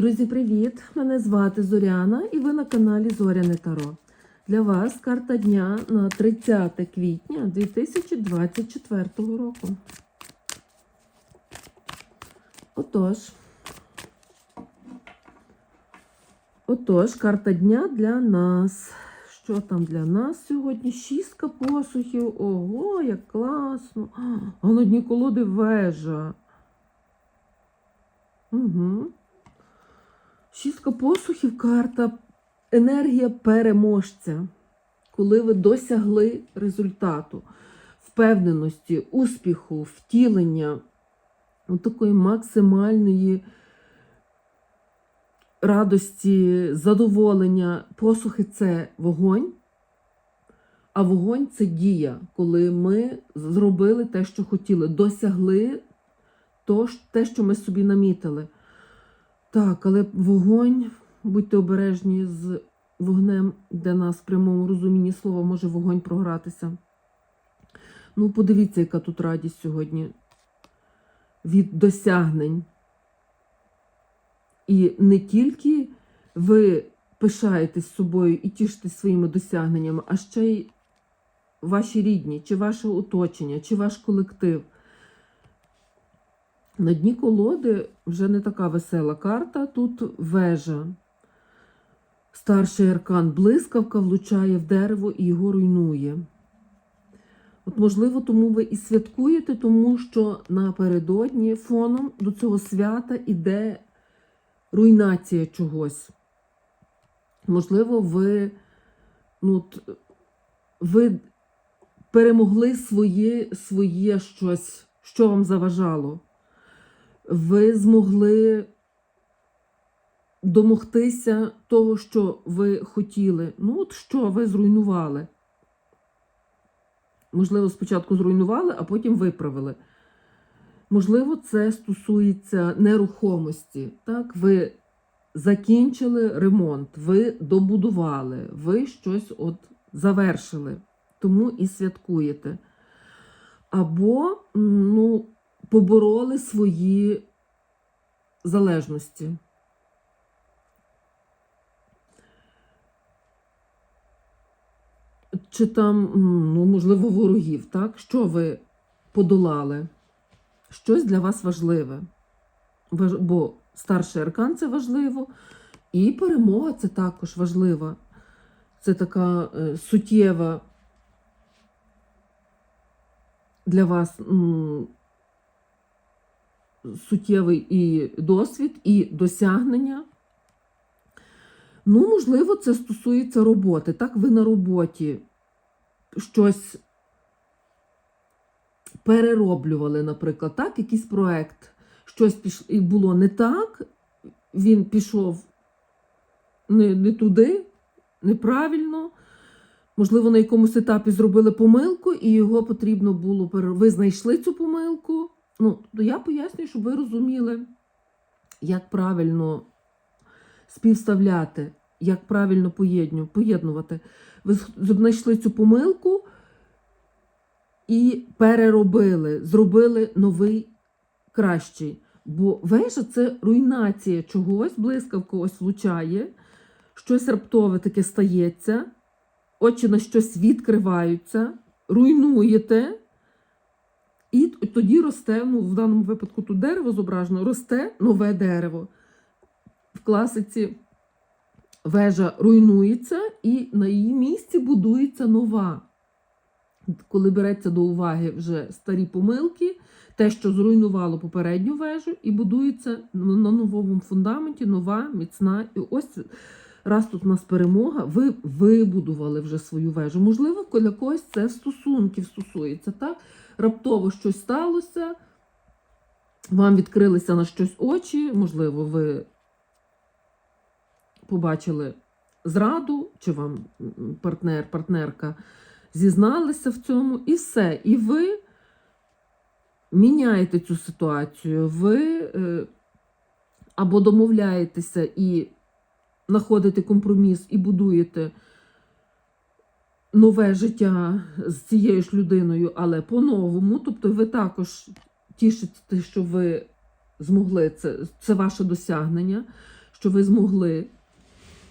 Друзі, привіт! Мене звати Зоряна і ви на каналі Зоряне Таро. Для вас карта дня на 30 квітня 2024 року. Отож. Отож, карта дня для нас. Що там для нас сьогодні? Шістка посухів. Ого, як класно! А на дні колоди вежа. Угу. Шістка посухів карта енергія переможця. Коли ви досягли результату, впевненості, успіху, втілення такої максимальної радості, задоволення. Посухи це вогонь, а вогонь це дія, коли ми зробили те, що хотіли, досягли те, що ми собі намітили. Так, але вогонь, будьте обережні з вогнем, де нас в прямому розумінні слова може вогонь програтися. Ну, подивіться, яка тут радість сьогодні від досягнень. І не тільки ви пишаєтесь собою і тішитесь своїми досягненнями, а ще й ваші рідні, чи ваше оточення, чи ваш колектив. На дні колоди вже не така весела карта, тут вежа. Старший аркан блискавка влучає в дерево і його руйнує. От, можливо, тому ви і святкуєте, тому що напередодні фоном до цього свята іде руйнація чогось. Можливо, ви, ну, от, ви перемогли своє, своє щось, що вам заважало. Ви змогли домогтися того, що ви хотіли. Ну, от що ви зруйнували. Можливо, спочатку зруйнували, а потім виправили. Можливо, це стосується нерухомості. Так, ви закінчили ремонт, ви добудували, ви щось от завершили, тому і святкуєте. Або ну, побороли свої залежності. Чи там, ну, можливо, ворогів, так? Що ви подолали? Щось для вас важливе. Важ- Бо старший аркан це важливо, і перемога це також важлива. Це така е, суттєва для вас суттєвий і досвід, і досягнення. Ну, можливо, це стосується роботи. Так, ви на роботі щось перероблювали, наприклад, так, якийсь проект, щось піш... було не так, він пішов не, не туди, неправильно. Можливо, на якомусь етапі зробили помилку, і його потрібно було пере... Ви знайшли цю помилку. Ну, то я пояснюю, щоб ви розуміли, як правильно співставляти, як правильно поєднувати. Ви знайшли цю помилку і переробили, зробили новий кращий. Бо вежа це руйнація чогось, блискавка ось влучає, щось раптове таке стається, очі на щось відкриваються, руйнуєте. І тоді росте, ну в даному випадку тут дерево зображено, росте нове дерево. В класиці вежа руйнується, і на її місці будується нова. Коли береться до уваги вже старі помилки, те, що зруйнувало попередню вежу, і будується на новому фундаменті нова, міцна. І ось раз тут у нас перемога, ви вибудували вже свою вежу. Можливо, для когось це стосунків стосується. так? Раптово щось сталося, вам відкрилися на щось очі, можливо, ви побачили зраду, чи вам партнер, партнерка зізналися в цьому, і все. І ви міняєте цю ситуацію, ви е, або домовляєтеся і знаходите компроміс, і будуєте нове життя з цією ж людиною, але по-новому. Тобто ви також тішите, що ви змогли це, це ваше досягнення що ви змогли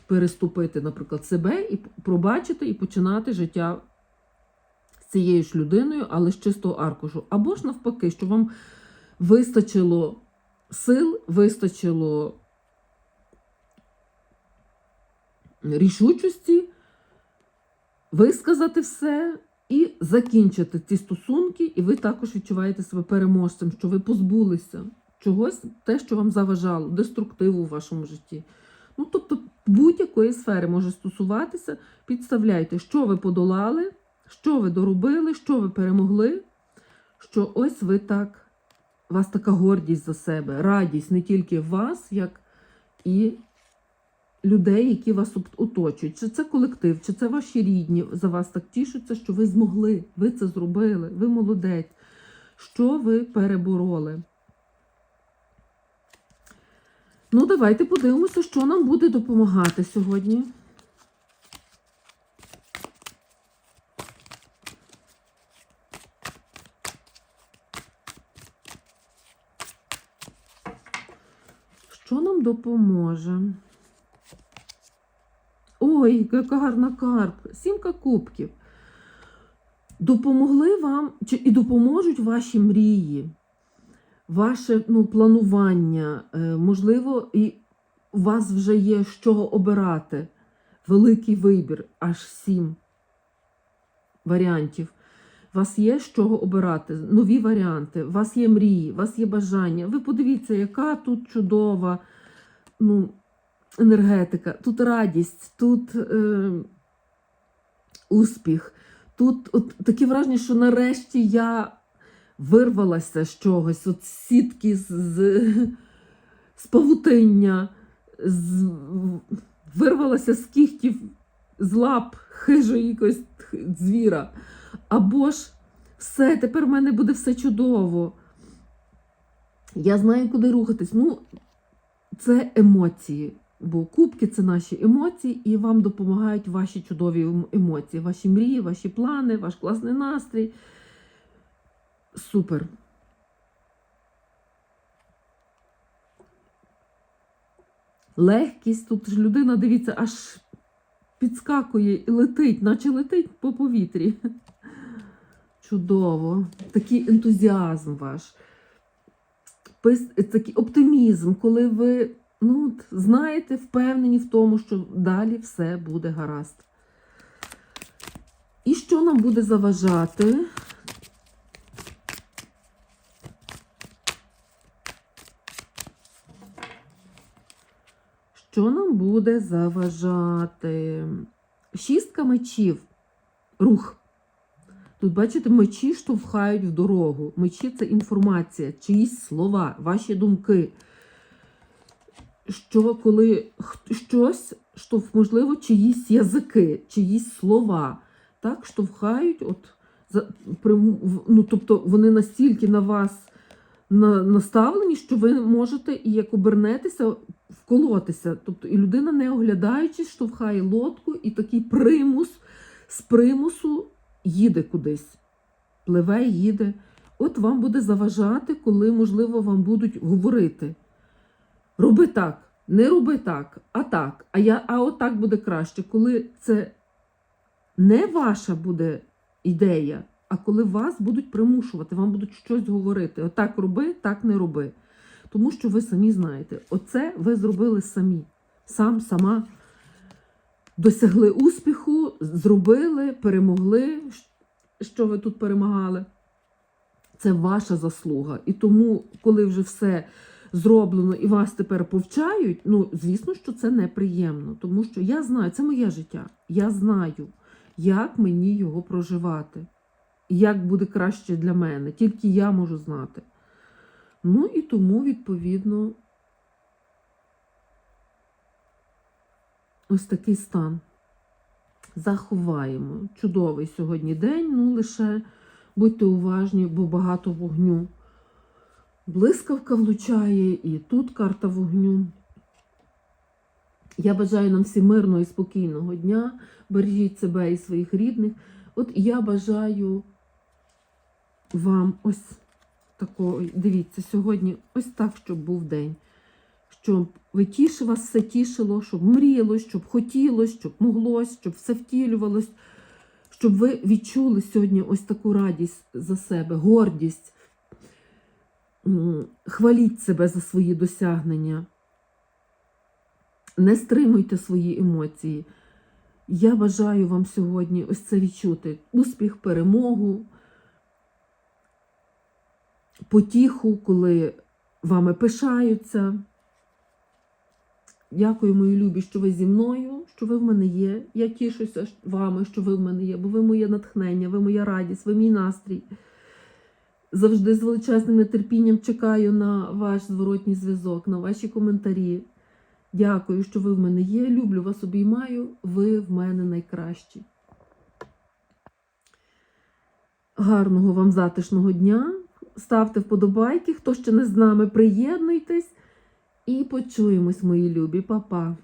переступити, наприклад, себе і пробачити і починати життя з цією ж людиною, але з чистого аркушу. Або ж навпаки, що вам вистачило сил, вистачило рішучості висказати все і закінчити ці стосунки, і ви також відчуваєте себе переможцем, що ви позбулися чогось, те, що вам заважало, деструктиву у вашому житті. Ну, тобто, будь-якої сфери може стосуватися, підставляйте, що ви подолали, що ви доробили, що ви перемогли, що ось ви так, у вас така гордість за себе, радість не тільки вас, як і людей, які вас оточують. Чи це колектив, чи це ваші рідні за вас так тішуться, що ви змогли, ви це зробили, ви молодець, що ви перебороли. Ну, давайте подивимося, що нам буде допомагати сьогодні. Що нам допоможе? Ой, яка гарна карта. Сімка кубків. Допомогли вам і допоможуть ваші мрії, ваше ну, планування. Е, можливо, і у вас вже є з чого обирати. Великий вибір, аж сім варіантів. У вас є з чого обирати, нові варіанти, у вас є мрії, у вас є бажання. Ви подивіться, яка тут чудова ну, енергетика, тут радість, тут е, успіх. Тут от, таке враження, що нарешті я вирвалася з чогось, от сітки з, з, з павутиння, з, вирвалася з кігтів, з лап хижої якогось звіра. Або ж все, тепер в мене буде все чудово. Я знаю, куди рухатись. Ну, це емоції. Бо кубки це наші емоції, і вам допомагають ваші чудові ем- емоції, ваші мрії, ваші плани, ваш класний настрій. Супер. Легкість. Тут ж людина, дивіться, аж підскакує і летить, наче летить по повітрі. Чудово. Такий ентузіазм ваш. Такий оптимізм, коли ви ну, от, знаєте, впевнені в тому, що далі все буде гаразд. І що нам буде заважати? Що нам буде заважати? Шістка мечів. Рух. Тут, бачите, мечі штовхають в дорогу. Мечі це інформація, чиїсь слова, ваші думки. Що коли щось, штовх, можливо, чиїсь язики, чиїсь слова, так, штовхають, от, ну, тобто вони настільки на вас на, наставлені, що ви можете і як обернетеся, вколотися. Тобто, і людина, не оглядаючись, штовхає лодку, і такий примус з примусу їде кудись. Пливе, їде. От вам буде заважати, коли, можливо, вам будуть говорити. Роби так, не роби так, а так, а я, а отак буде краще, коли це не ваша буде ідея, а коли вас будуть примушувати, вам будуть щось говорити. Отак роби, так не роби. Тому що ви самі знаєте, оце ви зробили самі. Сам, сама досягли успіху, зробили, перемогли, що ви тут перемагали. Це ваша заслуга. І тому, коли вже все зроблено і вас тепер повчають, ну, звісно, що це неприємно. Тому що я знаю, це моє життя. Я знаю, як мені його проживати. Як буде краще для мене. Тільки я можу знати. Ну і тому, відповідно, ось такий стан. Заховаємо. Чудовий сьогодні день, ну лише будьте уважні, бо багато вогню. Блискавка влучає, і тут карта вогню. Я бажаю нам всім мирного і спокійного дня. Бережіть себе і своїх рідних. От я бажаю вам ось такої, дивіться, сьогодні ось так, щоб був день. щоб ви тіши вас все тішило, щоб мріялось, щоб хотілось, щоб моглось, щоб все втілювалось, щоб ви відчули сьогодні ось таку радість за себе, гордість. Хваліть себе за свої досягнення. Не стримуйте свої емоції. Я бажаю вам сьогодні ось це відчути: успіх, перемогу, потіху, коли вами пишаються. Дякую, мої любі, що ви зі мною, що ви в мене є. Я тішуся вами, що ви в мене є, бо ви моє натхнення, ви моя радість, ви мій настрій. Завжди з величезним нетерпінням чекаю на ваш зворотній зв'язок, на ваші коментарі. Дякую, що ви в мене є. Люблю вас, обіймаю. Ви в мене найкращі. Гарного вам затишного дня. Ставте вподобайки. Хто ще не з нами, приєднуйтесь. І почуємось, мої любі. Па-па.